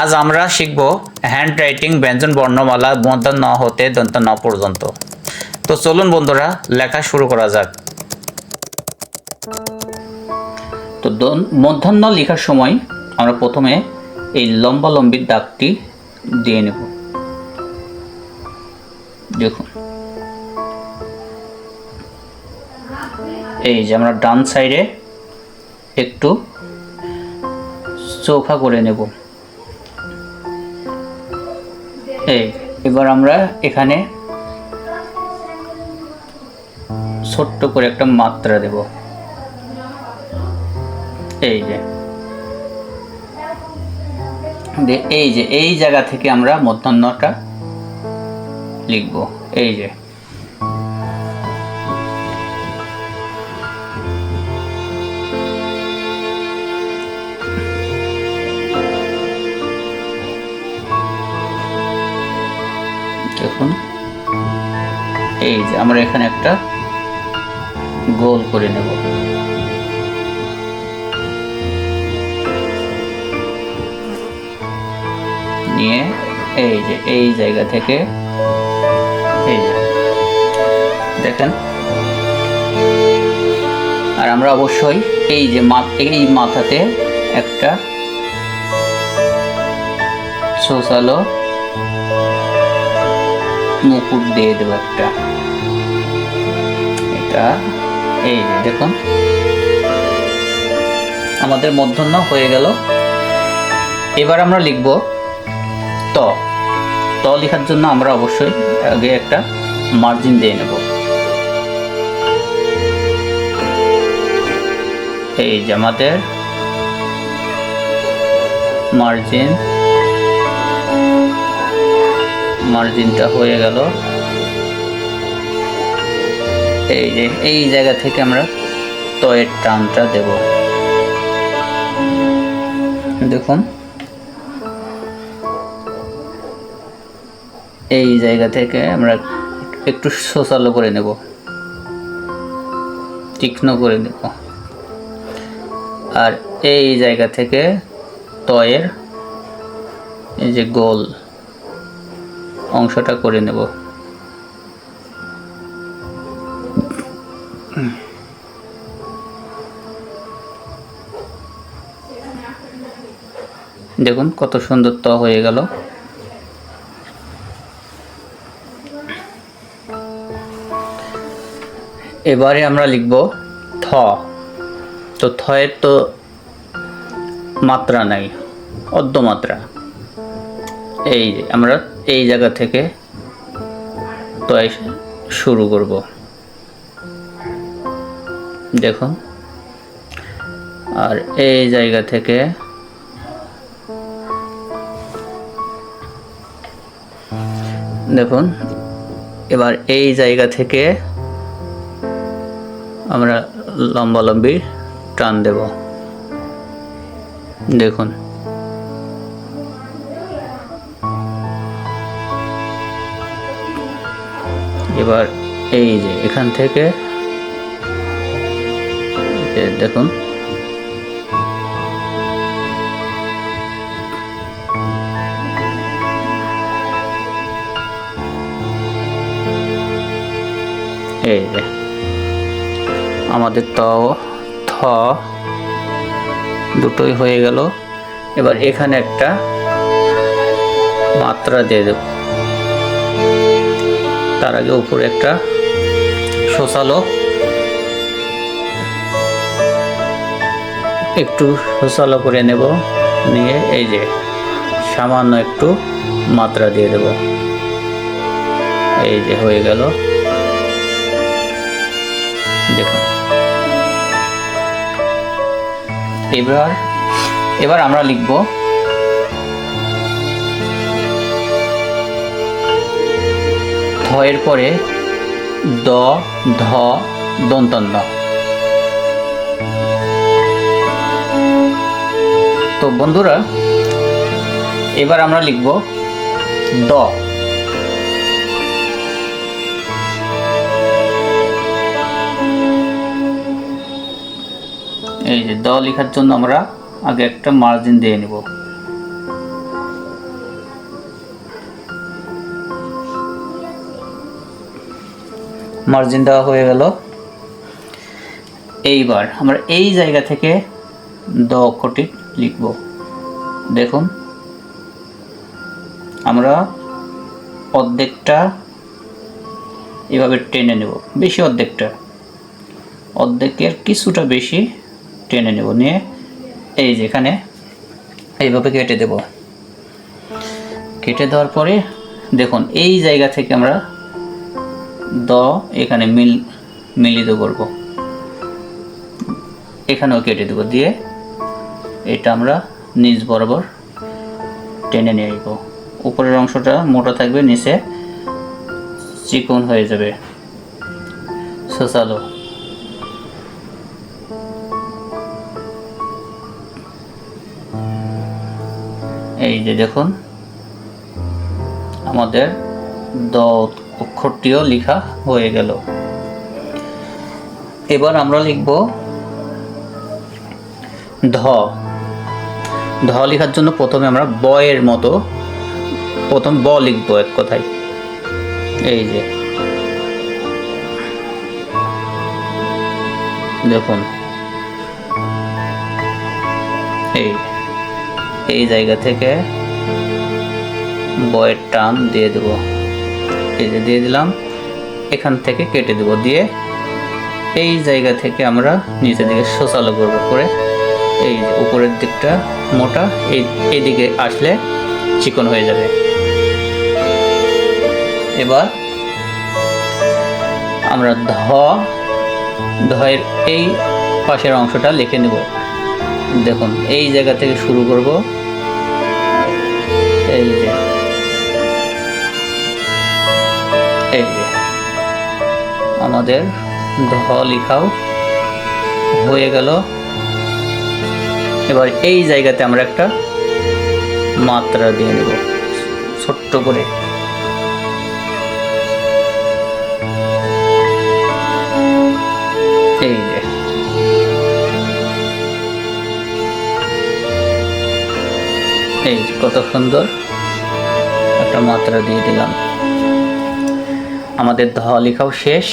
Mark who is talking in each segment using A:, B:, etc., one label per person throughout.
A: আজ আমরা শিখব হ্যান্ড রাইটিং ব্যঞ্জন, বর্ণমালা মধ্য ন হতে দন্ত ন পর্যন্ত। তো চলুন বন্ধুরা, লেখা শুরু করা যাক। তো মধ্যাহ্ন লেখার সময় আমরা প্রথমে এই লম্বা লম্বি দাগটি দিয়ে নেব। দেখুন। এই যে আমরা ডান সাইডে একটু চৌখা করে নেব। এবার আমরা এখানে ছোট্ট করে একটা মাত্রা দেব। এই যে। এই যে, এই জায়গা থেকে আমরা মধ্যাহ্নটা লিখব। এই যে। এই যে আমরা এখানে একটা গোল করে নেব। নিয়ে এই যে, এই জায়গা থেকে এই যে, দেখেন। আর আমরা অবশ্যই এই যে এই মাথাতে একটা সোসালো মুকুট দিয়ে দেবো একটা। এটা, এই যে দেখুন। আমাদের মধ্যাহ্ন হয়ে গেল। এবার আমরা লিখব ত। ত লেখার জন্য আমরা অবশ্যই আগে একটা মার্জিন দিয়ে নেব। এই যে আমাদের মার্জিন মার্জিনটা হয়ে গেল। এই যে, এই জায়গা থেকে আমরা তয়ের টানটা দেব। দেখুন। এই জায়গা থেকে আমরা একটু সোসালো করে নেব। তীক্ষ্ণ করে নেব। আর এই জায়গা থেকে তয়ের এই যে গোল অংশটা করে নেব। দেখুন কত সুন্দর ত হয়ে গেল। এবারে আমরা লিখব থ। তো থয়ের তো মাত্রা নাই অর্ধ মাত্রা এই আমরা এই জায়গা থেকে তয় শুরু করব। দেখুন। আর এই জায়গা থেকে দেখুন, এবার এই জায়গা থেকে আমরা লম্বা লম্বি টান দেব। দেখুন। এবার এই যে এখান থেকে দেখুন। এই যে, আমাদের ত, থ দুটোই হয়ে গেল। এবার এখানে একটা মাত্রা দিয়ে দেব। তার আগে উপরে একটা শোষালো। একটু শোষালো করে নেব, নিয়ে এই যে সামান্য একটু মাত্রা দিয়ে দেব। এই যে হয়ে গেল। দেখুন। এবার এবার আমরা লিখব ধয়ের পরে দ, ধ দন্তন্য তো বন্ধুরা, এবার আমরা লিখব দ। এই যে দ লেখার জন্য আমরা আগে একটা মার্জিন দিয়ে নিব। মার্জিন দেওয়া হয়ে গেল। এইবার আমরা এই জায়গা থেকে দ অক্ষরটি লিখব। দেখুন, আমরা অর্ধেকটা এভাবে টেনে নেব, বেশি অর্ধেকটা। অর্ধেকের কিছুটা বেশি টেনে নেব, নিয়ে এই যেখানে এইভাবে কেটে দেব। কেটে দেওয়ার পরে দেখুন, এই জায়গা থেকে আমরা দ এখানে মিল, মিলিত করব। এখানেও কেটে দেব দিয়ে এটা আমরা নিচ বরাবর টেনে নিয়ে আসব। উপরের অংশটা মোটা থাকবে, নিচে চিকন হয়ে যাবে। সোসালো এই যে দেখুন, আমাদের দ অক্ষরটিও লেখা হয়ে গেল। এবার আমরা লিখব ধ। ধ লেখার জন্য প্রথমে আমরা বয়ের মতো, প্রথম ব লিখব এক কথায়। এই যে। দেখুন। এই এই জায়গা থেকে বয়ের টান দিয়ে দেব। এই যে দিয়ে দিলাম। এখান থেকে কেটে দেব দিয়ে এই জায়গা থেকে আমরা নিচের দিকে সোসালো করব করে। এই যে উপরের দিকটা মোটা, এই এইদিকে আসলে চিকন হয়ে যাবে। এবার আমরা ধ, ধয়ের এই পাশের অংশটা লিখে নেব। দেখুন, এই জায়গা থেকে শুরু করব। এই যে আমাদের ধ লিখাও হয়ে গেল। এবার এই জায়গাতে আমরা একটা মাত্রা দিয়ে নেব, ছোট্ট করে। এই কত সুন্দর একটা মাত্রা দিয়ে দিলাম। আমাদের ধ লেখাও শেষ।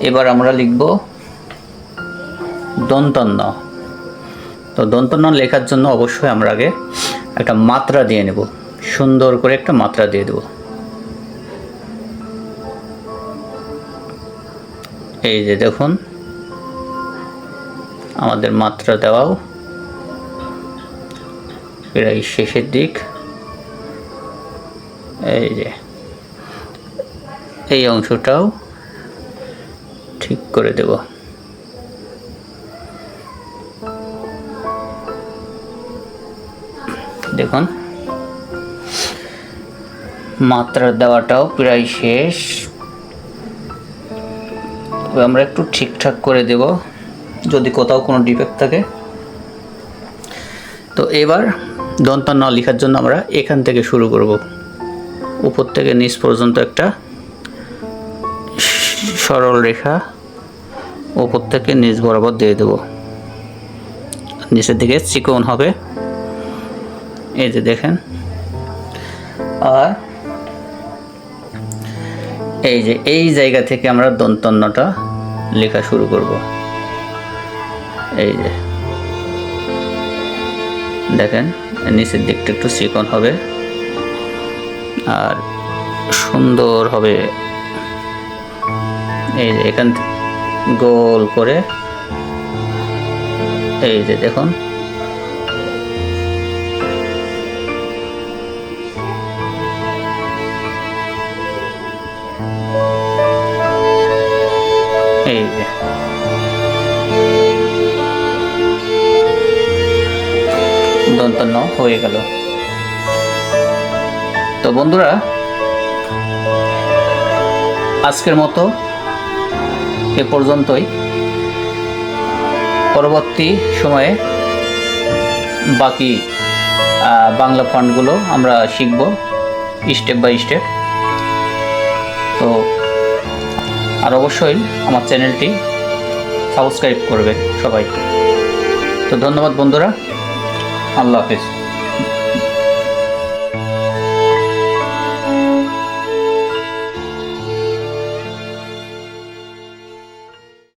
A: এবার আমরা লিখব দন্তন্য। তো দন্তন্য লেখার জন্য অবশ্যই আমরা আগে একটা মাত্রা দিয়ে নেব। সুন্দর করে একটা মাত্রা দিয়ে দেব। এই যে দেখুন, আমাদের মাত্রা দেওয়াও প্রায় শেষের দিক। এই যে। এই অংশটাও ঠিক করে দেব। দেখুন। মাত্রা দেওয়াটাও প্রায় শেষ। তবে আমরা একটু ঠিকঠাক করে দেব, যদি কোথাও কোনো ডিফেক্ট থাকে। তো এবার দন্তান্ন লেখার জন্য আমরা এখান থেকে শুরু করব। উপর থেকে নিচ পর্যন্ত একটা সরল রেখা উপর থেকে নিচ বরাবর দিয়ে দেব। নিচের দিকে চিকন হবে। এই যে দেখেন। আর এই যে এই জায়গা থেকে আমরা দন্তন্নটা লেখা শুরু করব। এই যে দেখেন, নিচের দিকটা একটু চিকন হবে। আর সুন্দর হবে এই যে এখান গোল করে এই যে দেখুন। এই যে। দন্তন্য হয়ে গেল। তো বন্ধুরা, আজকের মতো এ পর্যন্তই। পরবর্তী সময়ে বাকি বাংলা ফন্টগুলো আমরা শিখব স্টেপ বাই স্টেপ। তো আর অবশ্যই আমার চ্যানেলটি সাবস্ক্রাইব করবে সবাই। তো ধন্যবাদ বন্ধুরা। আল্লাহ হাফেজ।